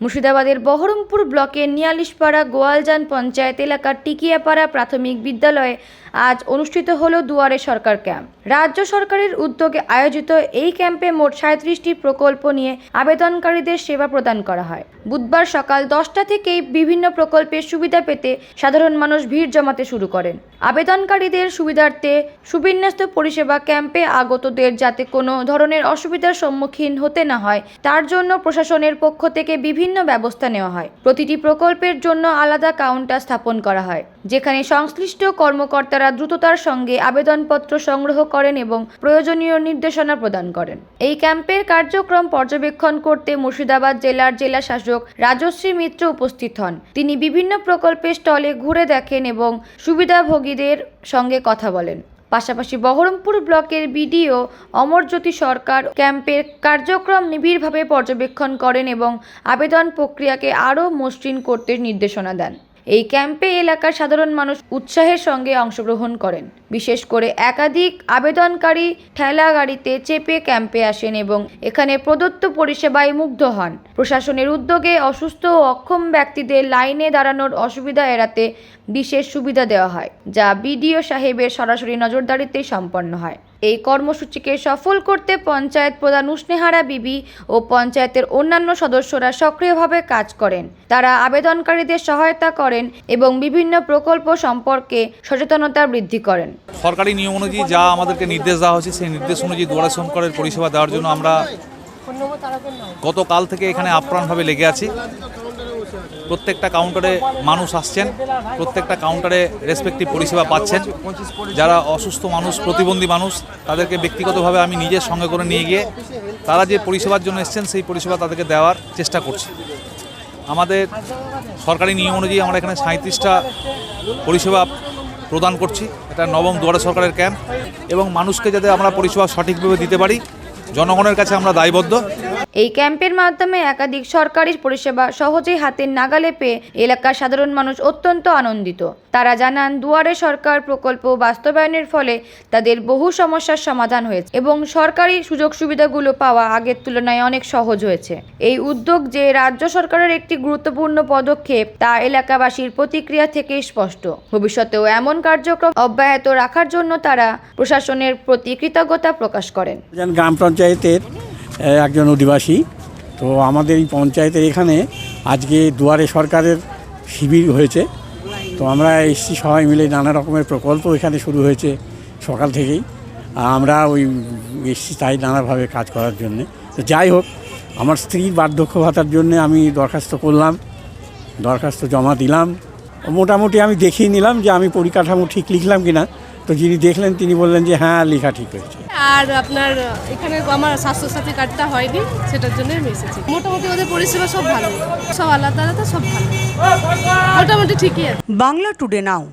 মুর্শিদাবাদের বহরমপুর ব্লকের নিয়ালিশপাড়া গোয়ালজান পঞ্চায়েত এলাকার টিকিয়াপাড়া প্রাথমিক বিদ্যালয়ে আজ অনুষ্ঠিত হল দুয়ারে সরকার ক্যাম্প। রাজ্য সরকারের উদ্যোগে আয়োজিত এই ক্যাম্পে মোট সাঁত্রিশটি প্রকল্প নিয়ে আবেদনকারীদের সেবা প্রদান করা হয়। বুধবার সকাল দশটা থেকেই বিভিন্ন প্রকল্পের সুবিধা পেতে সাধারণ মানুষ ভিড় জমাতে শুরু করেন। আবেদনকারীদের সুবিধার্থে সুবিন্যস্ত পরিষেবা ক্যাম্পে আগতদের যাতে কোনো ধরনের অসুবিধার সম্মুখীন হতে না হয়, তার জন্য প্রশাসনের পক্ষ থেকে বিভিন্ন ব্যবস্থা নেওয়া হয়। প্রতিটি প্রকল্পের জন্য আলাদা কাউন্টার স্থাপন করা হয়। যেখানে সংশ্লিষ্ট কর্মকর্তারা দ্রুততার সঙ্গে আবেদনপত্র সংগ্রহ করেন এবং প্রয়োজনীয় নির্দেশনা প্রদান করেন। এই ক্যাম্পের কার্যক্রম পর্যবেক্ষণ করতে মুর্শিদাবাদ জেলার জেলা শাসক রাজশ্রী মিত্র উপস্থিত হন। তিনি বিভিন্ন প্রকল্পের স্টলে ঘুরে দেখেন এবং সুবিধাভোগীদের সঙ্গে কথা বলেন। পাশাপাশি বহরমপুর ব্লকের বিডিও অমরজ্যোতি সরকার ক্যাম্পের কার্যক্রম নিবিড়ভাবে পর্যবেক্ষণ করেন এবং আবেদন প্রক্রিয়াকে আরও মসৃণ করতে নির্দেশনা দেন। এই ক্যাম্পে এলাকার সাধারণ মানুষ উৎসাহের সঙ্গে অংশগ্রহণ করেন। বিশেষ করে একাধিক আবেদনকারী ঠেলা গাড়িতে চেপে ক্যাম্পে আসেন এবং এখানে প্রদত্ত পরিষেবায় মুগ্ধ হন। প্রশাসনের উদ্যোগে অসুস্থ ও অক্ষম ব্যক্তিদের লাইনে দাঁড়ানোর অসুবিধা এড়াতে বিশেষ সুবিধা দেওয়া হয়, যা বিডিও সাহেবের সরাসরি নজরদারিতে সম্পন্ন হয়। এই কর্মসূচিকে সফল করতে পঞ্চায়েত প্রধান উষ্ণেহারা বিবি ও পঞ্চায়েতের অন্যান্য সদস্যরা সক্রিয়ভাবে কাজ করেন। তারা আবেদনকারীদের সহায়তা করেন এবং বিভিন্ন প্রকল্প সম্পর্কে সচেতনতা বৃদ্ধি করেন। সরকারি নিয়ম অনুযায়ী যা আমাদেরকে নির্দেশ দেওয়া হয়েছে, সেই নির্দেশ অনুযায়ী দুয়ারে সরকারের পরিষেবা দেওয়ার জন্য আমরা গতকাল থেকে এখানে আপ্রাণভাবে লেগে আছি। প্রত্যেকটা কাউন্টারে মানুষ আসছেন, প্রত্যেকটা কাউন্টারে রেসপেক্টিভ পরিষেবা পাচ্ছেন। যারা অসুস্থ মানুষ, প্রতিবন্ধী মানুষ, তাদেরকে ব্যক্তিগতভাবে আমি নিজের সঙ্গে করে নিয়ে গিয়ে তারা যে পরিষেবার জন্য এসছেন, সেই পরিষেবা তাদেরকে দেওয়ার চেষ্টা করছি। আমাদের সরকারি নিয়ম অনুযায়ী আমরা এখানে সাঁত্রিশটা পরিষেবা প্রদান করছি। এটা নবম দুয়ারে সরকারের ক্যাম্প এবং মানুষকে যাতে আমরা পরিষেবা সঠিকভাবে দিতে পারি জনগণের কাছে আমরা দায়বদ্ধ। এই ক্যাম্পের মাধ্যমে একাধিক সরকারি পরিষেবা সহজেই হাতের নাগালে পেয়ে এলাকার সাধারণ মানুষ অত্যন্ত আনন্দিত। তারা জানান দুয়ারে সরকার প্রকল্প বাস্তবায়নের ফলে তাদের বহু সমস্যার সমাধান হয়েছে এবং সরকারি সুযোগ সুবিধাগুলো পাওয়া আগের তুলনায় অনেক সহজ হয়েছে। এই উদ্যোগ যে রাজ্য সরকারের একটি গুরুত্বপূর্ণ পদক্ষেপ তা এলাকাবাসীর প্রতিক্রিয়া থেকে স্পষ্ট। ভবিষ্যতেও এমন কার্যক্রম অব্যাহত রাখার জন্য তারা প্রশাসনের প্রতি কৃতজ্ঞতা প্রকাশ করেন। গ্রাম পঞ্চায়েতের একজন অধিবাসী। তো আমাদের এই পঞ্চায়েতের এখানে আজকে দুয়ারে সরকারের শিবির হয়েছে। তো আমরা এসছি সবাই মিলে নানা রকমের প্রকল্প এখানে শুরু হয়েছে সকাল থেকেই। আমরা ওই এসছি তাই নানাভাবে কাজ করার জন্যে। তো যাই হোক, আমার স্ত্রীর বার্ধক্য ভাতার জন্য আমি দরখাস্ত করলাম, দরখাস্ত জমা দিলাম। মোটামুটি আমি দেখিয়ে নিলাম যে আমি পরিকাঠামো ঠিক লিখলাম কিনা। তো যিনি দেখলেন তিনি বললেন যে হ্যাঁ লেখা ঠিক হয়েছে। আর আপনার এখানে আমার স্বাস্থ্যসাথী কার্ডটা হয়নি সেটার জন্য আমি এসেছি। মোটামুটি ওদের পরিষেবা সব ভালো। সব আলাদা আলাদা সব ভালো। মোটামুটি ঠিকই আছে। Bangla today now.